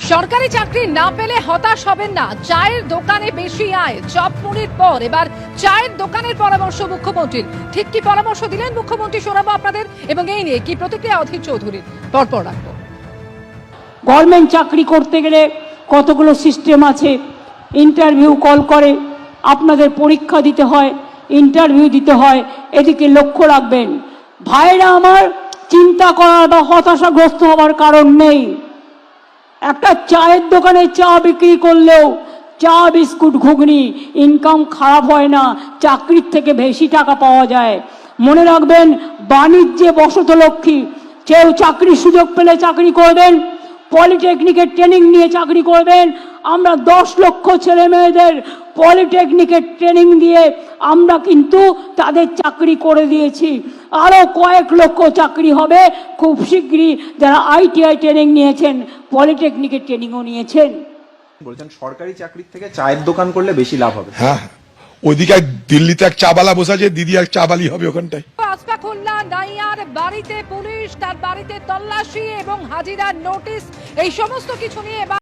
সরকারি চাকরি না পেলে হতাশ হবেন না। চায়ের দোকানে বেশি আয়। চপ মুড়ির পর এবার চায়ের দোকানের পরামর্শ মুখ্যমন্ত্রীর। ঠিক কি পরামর্শ দিলেন মুখ্যমন্ত্রী শোনাবো আপনাদের? এবং এই নিয়ে কি প্রতিক্রিয়া অধীর চৌধুরীর? পরপর রাখব। গভর্নমেন্ট চাকরি করতে গেলে কতগুলো সিস্টেম আছে? ইন্টারভিউ কল করে। আপনাদের পরীক্ষা দিতে হয় ইন্টারভিউ দিতে হয়। এদিকে লক্ষ্য রাখবেন, ভাইরা আমার চিন্তা করার বা হতাশাগ্রস্ত হওয়ার কারণ নেই। একটা চায়ের দোকানে চা বিক্রি করলেও চা, বিস্কুট, ঘুগনি ইনকাম খারাপ হয় না, চাকরির থেকে বেশি টাকা পাওয়া যায়। মনে রাখবেন, বাণিজ্যে বসত লক্ষ্মী, কেউ চাকরির সুযোগ পেলে চাকরি করবেন, পলিটেকনিকের ট্রেনিং নিয়ে চাকরি করবেন, আমরা দশ লক্ষ ছেলে মেয়েদের পলিটেকনিকের ট্রেনিং দিয়ে আমরা কিন্তু তাদের চাকরি করে দিয়েছি। আরও কয়েক লক্ষ চাকরি হবে। খুব শীঘ্রই যারা আইটিআই ট্রেনিং নিয়েছেন পলিটেকনিকের ট্রেনিংও নিয়েছেন। বলছেন সরকারি চাকরির থেকে চায়ের দোকান করলে বেশি লাভ হবে। হ্যাঁ ওইদিকে এক দিল্লিতে এক চাবালা বসে আছে দিদি এক চাবালি হবে ওখানটায়। নাইয়ার বাড়িতে পুলিশ তার বাড়িতে তল্লাশি এবং হাজিরার নোটিশ এই সমস্ত কিছু নিয়ে এবার